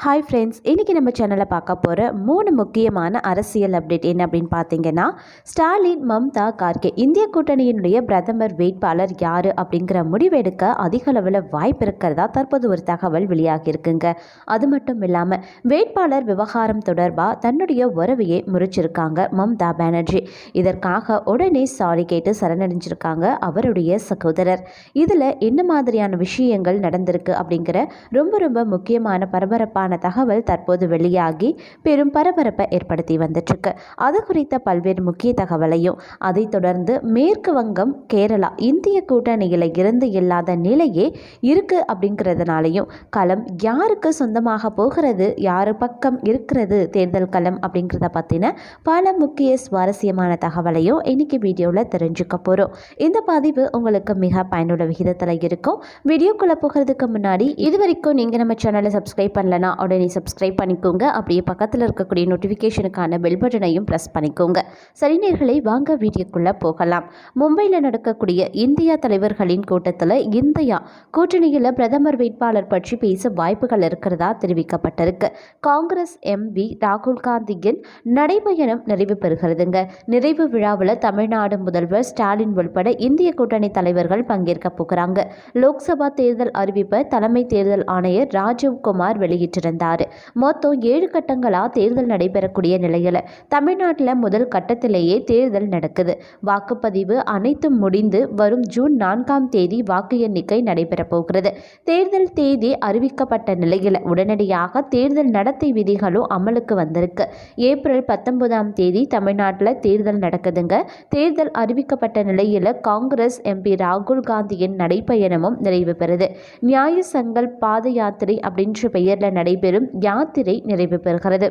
Hi friends இன்றைக்கி நம்ம சேனலில் பார்க்க போகிற மூணு முக்கியமான அரசியல் அப்டேட் என்ன அப்படின்னு பார்த்தீங்கன்னா ஸ்டாலின் மம்தா கார்கே இந்திய கூட்டணியினுடைய பிரதமர் வேட்பாளர் யார் அப்படிங்கிற முடிவெடுக்க அதிக அளவில் வாய்ப்பு இருக்கிறதா தற்போது ஒரு தகவல் வெளியாகியிருக்குங்க அது மட்டும் இல்லாமல் வேட்பாளர் விவகாரம் தொடர்பாக தன்னுடைய உறவையை முறிச்சிருக்காங்க மம்தா பானர்ஜி. இதற்காக உடனே சாரி கேட்டு சரணடைஞ்சிருக்காங்க அவருடைய சகோதரர். இதில் என்ன மாதிரியான விஷயங்கள் நடந்திருக்கு அப்படிங்கிற ரொம்ப ரொம்ப முக்கியமான பரபரப்பான தகவல் தற்போது வெளியாகி பெரும் பரபரப்பை ஏற்படுத்தி வந்துட்டுருக்கு. அது குறித்த பல்வேறு முக்கிய தகவலையும் அதைத் தொடர்ந்து மேற்கு வங்கம் கேரளா இந்திய கூட்டணியில் இருந்து இல்லாத நிலையே இருக்குது அப்படிங்கிறதுனாலையும் களம் யாருக்கு சொந்தமாக போகிறது யார் பக்கம் இருக்கிறது தேர்தல் களம் அப்படிங்கிறத பற்றின பல முக்கிய சுவாரஸ்யமான தகவலையும் இன்னைக்கு வீடியோவில் தெரிஞ்சுக்க போகிறோம் இந்த பதிவு உங்களுக்கு மிக பயனுள்ள விகிதத்தில் இருக்கும். வீடியோக்குள்ளே போகிறதுக்கு முன்னாடி இது வரைக்கும் நீங்கள் நம்ம சேனலை சப்ஸ்கிரைப் பண்ணலனா உடனே சப்ஸ்கிரைப் பண்ணிக்கோங்க. அப்படியே பக்கத்தில் இருக்கக்கூடிய நோட்டிஃபிகேஷனுக்கான பெல் பட்டனையும் ப்ரெஸ் பண்ணிக்கோங்க. சரிநீர்களை வாங்க வீடியோக்குள்ளே போகலாம். மும்பையில் நடக்கக்கூடிய இந்தியா தலைவர்களின் கூட்டத்தில் இந்தியா கூட்டணியில் பிரதமர் வேட்பாளர் பற்றி பேச வாய்ப்புகள் இருக்கிறதா தெரிவிக்கப்பட்டிருக்கு. காங்கிரஸ் எம்பி ராகுல் காந்தியின் நடைபயணம் நிறைவு பெறுகிறதுங்க. நிறைவு விழாவில் தமிழ்நாடு முதல்வர் ஸ்டாலின் உள்பட இந்திய கூட்டணி தலைவர்கள் பங்கேற்க போகிறாங்க. லோக்சபா தேர்தல் அறிவிப்பை தலைமை தேர்தல் ஆணையர் ராஜீவ் குமார் வெளியிட்டிருந்தார் மொத்தம் ஏழு கட்டங்களாக தேர்தல் நடைபெறக்கூடிய நிலையில் தமிழ்நாட்டில் முதல் கட்டத்திலேயே தேர்தல் நடக்குது. வாக்குப்பதிவு அனைத்தும் முடிந்து வரும் ஜூன் நான்காம் தேதி வாக்கு எண்ணிக்கை நடைபெறப் போகிறது. தேர்தல் தேதி அறிவிக்கப்பட்ட நிலையில் உடனடியாக தேர்தல் நடத்தை விதிகளும் அமலுக்கு வந்திருக்கு. ஏப்ரல் பத்தொன்பதாம் தேதி தமிழ்நாட்டில் தேர்தல் நடக்குதுங்க. தேர்தல் அறிவிக்கப்பட்ட நிலையில் காங்கிரஸ் எம்பி ராகுல் காந்தியின் நடைப்பயணமும் நிறைவு பெறுது. நியாய சங்கல் பாத யாத்திரை அப்படின்ற பெயரில் நடைபெறும் யாத்திரை நிறைவு பெறுகிறது.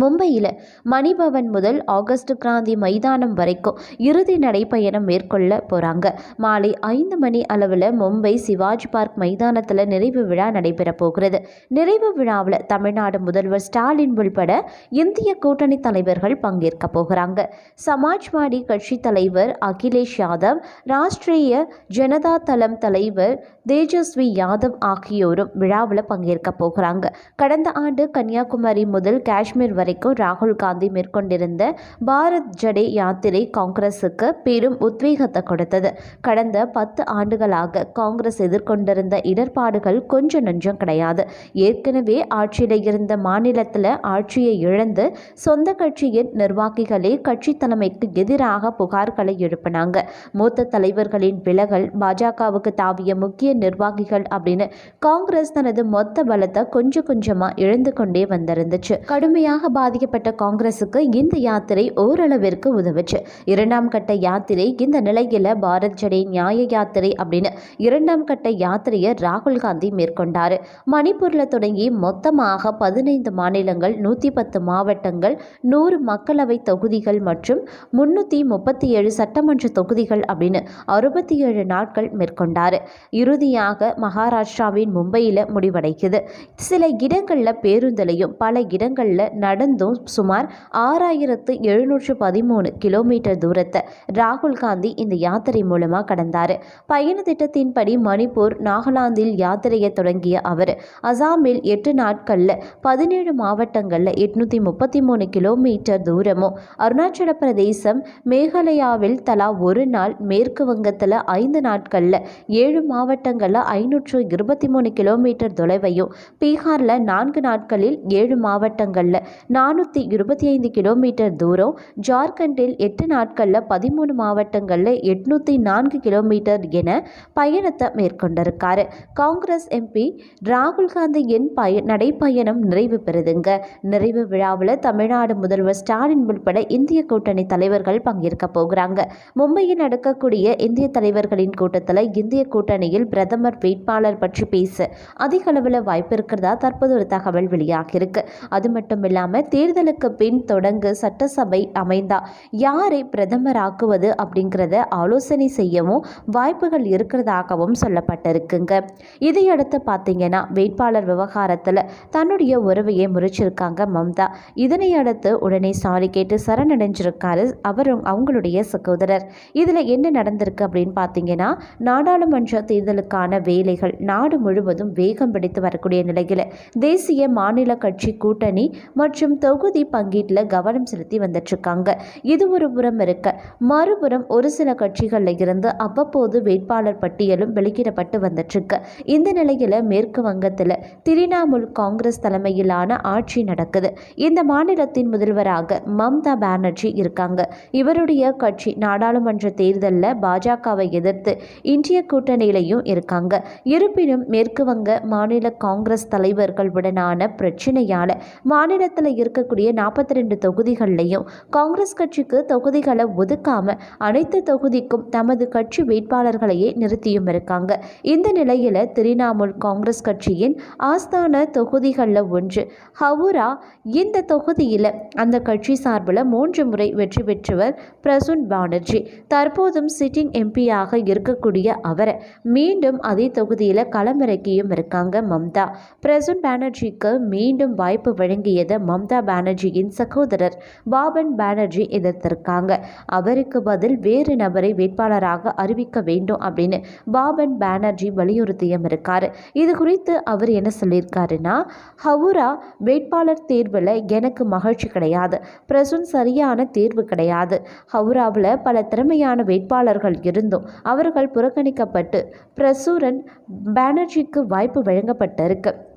மும்பையில் மணிபவன் முதல் ஆகஸ்ட் கிராந்தி மைதானம் வரைக்கும் இறுதி நடைப்பயணம் மேற்கொள்ள போகிறாங்க மாலை ஐந்து மணி அளவில் மும்பை சிவாஜி பார்க் மைதானத்தில் நிறைவு விழா நடைபெற போகிறது. நிறைவு விழாவில் தமிழ்நாடு முதல்வர் ஸ்டாலின் உள்பட இந்திய கூட்டணி தலைவர்கள் பங்கேற்க போகிறாங்க. சமாஜ்வாடி கட்சி தலைவர் அகிலேஷ் யாதவ் ராஷ்டிரிய ஜனதா தளம் தலைவர் தேஜஸ்வி யாதவ் ஆகியோரும் விழாவில் பங்கேற்க போகிறாங்க. கடந்த ஆண்டு கன்னியாகுமரி முதல் காஷ்மீர் வரைக்கும் ராகுல் காந்தி மேற்கொண்டிருந்த பாரத் ஜடே யாத்திரை காங்கிரஸுக்கு பெரும் உத்வேகத்தை கொடுத்தது. கடந்த பத்து ஆண்டுகளாக காங்கிரஸ் எதிர்கொண்டிருந்த இடர்பாடுகள் கொஞ்சம் நஞ்சம் கிடையாது. ஏற்கனவே ஆட்சியில் இருந்த மாநிலத்தில் ஆட்சியை இழந்து சொந்த கட்சியின் நிர்வாகிகளே கட்சி தலைமைக்கு எதிராக புகார்களை எழுப்பினாங்க. மூத்த தலைவர்களின் விலகல் பாஜகவுக்கு தாவிய முக்கிய நிர்வாகிகள் அப்படின்னு காங்கிரஸ் தனது மொத்த பலத்தை கொஞ்சம் கொஞ்சமாக இழந்து கொண்டே வந்திருந்துச்சு. கடுமையாக பாதிக்கப்பட்ட காங்கிரஸுக்கு இந்த யாத்திரை ஓரளவிற்கு உதவுச்சு. இரண்டாம் கட்ட யாத்திரை இந்த நிலையில் பாரத் ஜடே நியாய யாத்திரை அப்படின்னு இரண்டாம் கட்ட யாத்திரையை ராகுல் காந்தி மேற்கொண்டார். மணிப்பூரில் தொடங்கி மொத்தமாக பதினைந்து மாநிலங்கள் நூற்றி பத்து மாவட்டங்கள் நூறு மக்களவை தொகுதிகள் மற்றும் முன்னூற்றி முப்பத்தி ஏழு சட்டமன்ற தொகுதிகள் அப்படின்னு அறுபத்தி ஏழு நாட்கள் மேற்கொண்டார். இறுதியாக மகாராஷ்டிராவின் மும்பையில் முடிவடைக்குது சில இடங்களில் பேருந்துலையும் பல இடங்களில் நடந்தும் சுமார் ஆறாயிரத்து எழுநூற்று பதிமூணு கிலோமீட்டர் தூரத்தை ராகுல் காந்தி இந்த யாத்திரை மூலமாக கடந்தார். பயண திட்டத்தின்படி மணிப்பூர் நாகாலாந்தில் யாத்திரையை தொடங்கிய அவர் அசாமில் எட்டு நாட்களில் பதினேழு மாவட்டங்களில் எட்நூற்றி முப்பத்தி மூணு கிலோமீட்டர் தூரமும் அருணாச்சல பிரதேசம் மேகாலயாவில் தலா ஒரு நாள் மேற்கு வங்கத்தில் ஐந்து நாட்களில் ஏழு மாவட்டங்களில் ஐநூற்று இருபத்தி மூணு கிலோமீட்டர் தொலைவையும் பீகாரில் நான்கு நாட்களில் ஏழு மாவட்டங்களில் நானூற்றி இருபத்தி ஐந்து கிலோமீட்டர் தூரம். ஜார்க்கண்டில் எட்டு நாட்களில் பதிமூணு மாவட்டங்களில் எட்நூற்றி நான்கு கிலோமீட்டர் என பயணத்தை மேற்கொண்டிருக்காரு. காங்கிரஸ் எம்பி ராகுல் காந்தியின் பய நடைப்பயணம் நிறைவு பெறுதுங்க. நிறைவு விழாவில் தமிழ்நாடு முதல்வர் ஸ்டாலின் உட்பட இந்திய கூட்டணி தலைவர்கள் பங்கேற்க போகிறாங்க. மும்பையில் நடக்கக்கூடிய இந்திய தலைவர்களின் கூட்டத்தில் இந்திய கூட்டணியில் பிரதமர் வேட்பாளர் பற்றி பேச. அதிக அளவில் வாய்ப்பு இருக்கிறதா தற்போது ஒரு தகவல் வெளியாகியிருக்கு. அது மட்டும் இல்லாமல் தேர்தலுக்கு பின் தொடங்கு சட்டசபை அமைந்தா யாரை பிரதமராக்குவது அப்படிங்கிறத ஆலோசனை செய்யவும் வாய்ப்புகள் இருக்கிறதாகவும் சொல்லப்பட்டிருக்குங்க. இதையடுத்து பார்த்தீங்கன்னா வேட்பாளர் விவகாரத்தில் தன்னுடைய உறவையை முறிச்சிருக்காங்க மம்தா. இதனையடுத்து உடனே சாரி கேட்டு சரணடைஞ்சிருக்காரு அவரும் அவங்களுடைய சகோதரர். இதில் என்ன நடந்திருக்கு அப்படின்னு பார்த்தீங்கன்னா நாடாளுமன்ற தேர்தலுக்கான வேலைகள் நாடு முழுவதும் வேகம் பிடித்து வரக்கூடிய நிலையில் தேசிய மாநில கட்சி கூட்டணி மற்றும் மற்றும் தொகுதி பங்கீட்டில் கவனம் செலுத்தி வந்துட்டுருக்காங்க. இது ஒரு புறம் இருக்க. மறுபுறம் ஒரு சில கட்சிகளில் இருந்து அவ்வப்போது வேட்பாளர் பட்டியலும் வெளியிடப்பட்டு வந்துட்டுருக்கு. இந்த நிலையில் மேற்கு வங்கத்தில் திரிணாமுல் காங்கிரஸ் தலைமையிலான ஆட்சி நடக்குது. இந்த மாநிலத்தின் முதல்வராக மம்தா பானர்ஜி இருக்காங்க. இவருடைய கட்சி நாடாளுமன்ற தேர்தலில் பாஜகவை எதிர்த்து இந்திய கூட்டணியிலையும் இருக்காங்க. இருப்பினும் மேற்கு வங்க மாநில காங்கிரஸ் தலைவர்களுடனான பிரச்சனையால் மாநிலத்தில் இருக்கக்கூடிய நாற்பத்தி ரெண்டு தொகுதிகள்லையும் காங்கிரஸ் கட்சிக்கு தொகுதிகளை ஒதுக்காம அனைத்து தொகுதிக்கும் தமது கட்சி வேட்பாளர்களையே நிறுத்தியும் இருக்காங்க. இந்த நிலையில் திரிணாமுல் காங்கிரஸ் கட்சியின் ஆஸ்தான தொகுதிகளில் ஒன்று. ஹவுரா இந்த தொகுதியில் அந்த கட்சி சார்பில் மூன்று முறை வெற்றி பெற்றவர் பிரசுன் பானர்ஜி. தற்போதும் சிட்டிங் எம்பியாக இருக்கக்கூடிய அவரை மீண்டும் அதே தொகுதியில் களமிறக்கியும் இருக்காங்க மம்தா. பிரசுன் பானர்ஜிக்கு மீண்டும் வாய்ப்பு வழங்கியது மம்தா பானர்ஜியின் சகோதரர் பாபன் பானர்ஜி எதிர்த்திருக்காங்க. அவருக்கு பதில் வேறு நபரை வேட்பாளராக அறிவிக்க வேண்டும் அப்படின்னு பாபன் பானர்ஜி வலியுறுத்தியும் இருக்காரு. இது குறித்து அவர் என்ன சொல்லியிருக்காருன்னா ஹவுரா வேட்பாளர் தேர்வில் எனக்கு மகிழ்ச்சி கிடையாது. பிரசுன் சரியான தேர்வு கிடையாது. ஹவுராவில் பல திறமையான வேட்பாளர்கள் இருந்தும் அவர்கள் புறக்கணிக்கப்பட்டு பிரசுரன் பானர்ஜிக்கு வாய்ப்பு வழங்கப்பட்டிருக்கு.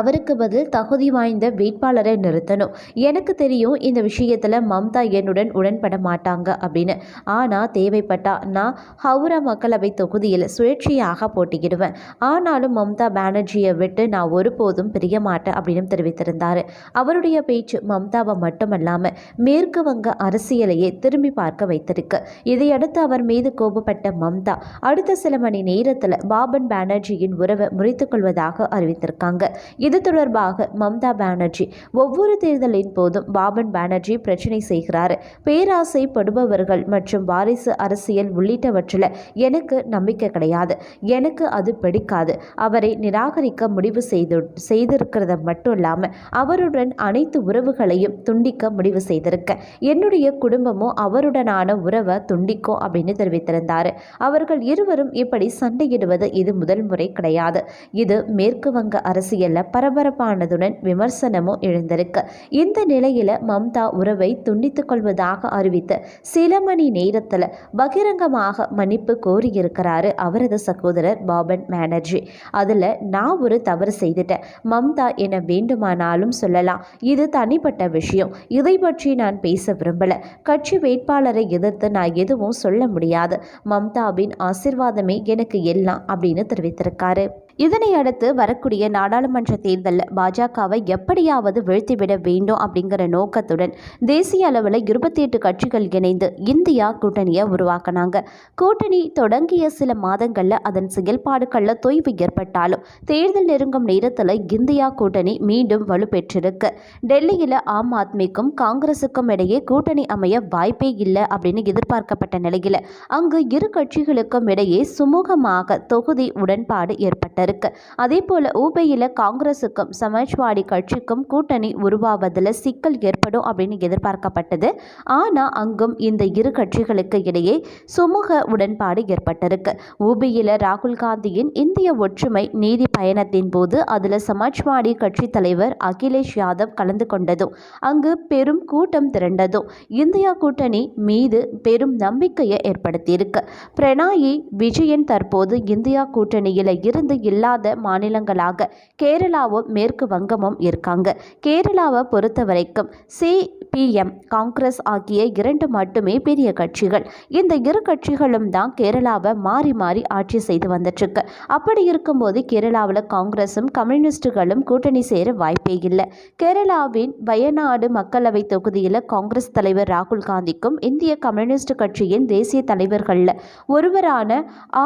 அவருக்கு பதில் தகுதி வாய்ந்த வேட்பாளரை நிறுத்தணும். எனக்கு தெரியும் இந்த விஷயத்தில் மம்தா என்னுடன் உடன்பட மாட்டாங்க அப்படின்னு. ஆனால் தேவைப்பட்டா நான் ஹவுரா மக்களவை தொகுதியில் சுயேட்சையாக போட்டியிடுவேன். ஆனாலும் மம்தா பானர்ஜியை விட்டு நான் ஒருபோதும் பிரிய மாட்டேன் அப்படின்னு தெரிவித்திருந்தார். அவருடைய பேச்சு மம்தாவை மட்டுமல்லாமல் மேற்கு வங்க அரசியலையே திரும்பி பார்க்க வைத்திருக்கு. இதையடுத்து அவர் மீது கோபப்பட்ட மம்தா அடுத்த சில மணி நேரத்தில் பாபன் பானர்ஜியின் உறவை முறித்துக் கொள்வதாக அறிவித்திருக்காங்க. இது தொடர்பாக மம்தா பானர்ஜி ஒவ்வொரு தேர்தலின் போதும் பாபன் பானர்ஜி பிரச்சனை செய்கிறார். பேராசைப்படுபவர்கள் மற்றும் வாரிசு அரசியல் உள்ளிட்டவற்றில் எனக்கு நம்பிக்கை கிடையாது. எனக்கு அது பிடிக்காது. அவரை நிராகரிக்க முடிவு செய்து செய்திருக்கிறத மட்டும் இல்லாமல் அவருடன் அனைத்து உறவுகளையும் துண்டிக்க முடிவு செய்திருக்க என்னுடைய குடும்பமும் அவருடனான உறவை துண்டிக்கும் அப்படின்னு தெரிவித்திருந்தார். அவர்கள் இருவரும் இப்படி சண்டையிடுவது இது முதல் முறை கிடையாது. இது மேற்கு வங்க அரசியலில் பரபரப்பானதுடன் விமர்சனமும் எழுந்திருக்கு. இந்த நிலையில மம்தா உறவை துண்டித்துக் கொள்வதாக அறிவித்து சில மணி நேரத்தில் பகிரங்கமாக மன்னிப்பு கோரியிருக்கிறாரு அவரது சகோதரர் பாபன் மேனர்ஜி அதில் நான் ஒரு தவறு செய்துட்டேன். மம்தா என வேண்டுமானாலும் சொல்லலாம். இது தனிப்பட்ட விஷயம். இதை பற்றி நான் பேச விரும்பல. கட்சி வேட்பாளரை எதிர்த்து நான் எதுவும் சொல்ல முடியாது. மம்தாவின் ஆசிர்வாதமே எனக்கு எல்லாம் அப்படின்னு தெரிவித்திருக்காரு. இதனை அடுத்து வரக்கூடிய நாடாளுமன்ற தேர்தலில் பாஜகவை எப்படியாவது வீழ்த்திவிட வேண்டும் அப்படிங்கிற நோக்கத்துடன் தேசிய அளவில் இருபத்தி எட்டு கட்சிகள் இணைந்து இந்தியா கூட்டணியை உருவாக்கினாங்க. கூட்டணி தொடங்கிய சில மாதங்களில் அதன் செயல்பாடுகளில் தொய்வு ஏற்பட்டாலும் தேர்தல் நெருங்கும் நேரத்தில் இந்தியா கூட்டணி மீண்டும் வலுப்பெற்றிருக்கு. டெல்லியில் ஆம் ஆத்மிக்கும் காங்கிரஸுக்கும் இடையே கூட்டணி அமைய வாய்ப்பே இல்லை அப்படின்னு எதிர்பார்க்கப்பட்ட நிலையில் அங்கு இரு கட்சிகளுக்கும் இடையே சுமூகமாக தொகுதி உடன்பாடு ஏற்பட்டது இருக்கு அதே போல ஊபையில் காங்கிரஸுக்கும் சமாஜ்வாடி கட்சிக்கும் கூட்டணி உருவாவதில் சிக்கல் ஏற்படும் அப்படின்னு எதிர்பார்க்கப்பட்டது. ஆனால் அங்கும் இந்த இரு கட்சிகளுக்கு இடையே சுமூக உடன்பாடு ஏற்பட்டிருக்கு. ஊபியில் ராகுல் காந்தியின் இந்திய ஒற்றுமை நீதி பயணத்தின் போது அதில் சமாஜ்வாடி கட்சி தலைவர் அகிலேஷ் யாதவ் கலந்து கொண்டதும் அங்கு பெரும் கூட்டம் திரண்டதும் இந்தியா கூட்டணி மீது பெரும் நம்பிக்கையை ஏற்படுத்தியிருக்கு. பிரணாயி விஜயன் தற்போது இந்தியா கூட்டணியில் இருந்து இல்லாத மாநிலங்களாக கேரளாவும் மேற்கு வங்கமும் இருக்காங்க. கேரளாவை பொறுத்த வரைக்கும் சிபிஎம் காங்கிரஸ் ஆகிய இரண்டு மட்டுமே பெரிய கட்சிகள். இந்த இரு கட்சிகளும் தான் கேரளாவை மாறி மாறி ஆட்சி செய்து வந்துட்டுருக்கு. அப்படி இருக்கும்போது கேரளாவில் காங்கிரஸும் கம்யூனிஸ்டுகளும் கூட்டணி சேர வாய்ப்பே இல்லை. கேரளாவின் வயநாடு மக்களவை தொகுதியில் காங்கிரஸ் தலைவர் ராகுல் காந்திக்கும் இந்திய கம்யூனிஸ்ட் கட்சியின் தேசிய தலைவர்களில் ஒருவரான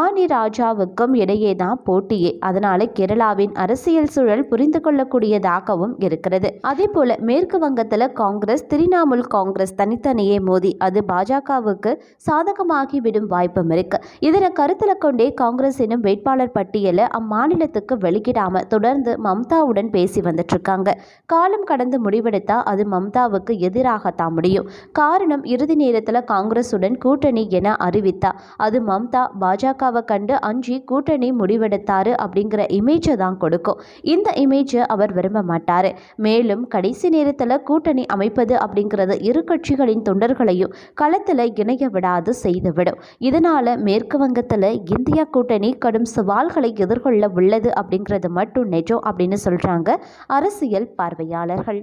ஆனி ராஜாவுக்கும் இடையே தான் போட்டி போட்டியே அதனால கேரளாவின் அரசியல் சூழல் புரிந்து கொள்ளக்கூடியதாகவும் இருக்கிறது. அதே போல மேற்கு வங்கத்தில் காங்கிரஸ் திரிணாமுல் காங்கிரஸ் தனித்தனியே மோதி அது பாஜகவுக்கு சாதகமாகி விடும் வாய்ப்பும் இருக்கு. இதனை கருத்தில் கொண்டே காங்கிரஸ் எனும் வேட்பாளர் பட்டியலை அம்மாநிலத்துக்கு வெளியிடாம தொடர்ந்து மம்தாவுடன் பேசி வந்துட்டு இருக்காங்க காலம் கடந்து முடிவெடுத்தா அது மம்தாவுக்கு எதிராகத்தான் முடியும். காரணம் இறுதி நேரத்தில் காங்கிரசுடன் கூட்டணி என அறிவித்தா. அது மம்தா பாஜகவை கண்டு அஞ்சி கூட்டணி முடிவெடுத்தாரு அப்படிங்கிற இமேஜை தான் கொடுக்கும். இந்த இமேஜை அவர் விரும்ப மாட்டாரு. மேலும் கடைசி நேரத்தில் கூட்டணி அமைப்பது அப்படிங்கிறது இரு கட்சிகளின் தொண்டர்களையும் களத்தில் இணைய விடாது செய்துவிடும். இதனால மேற்கு வங்கத்தில் இந்தியா கூட்டணி கடும் சவால்களை எதிர்கொள்ள உள்ளது அப்படிங்கிறது மட்டும் நிஜம் அப்படின்னு சொல்கிறாங்க அரசியல் பார்வையாளர்கள்.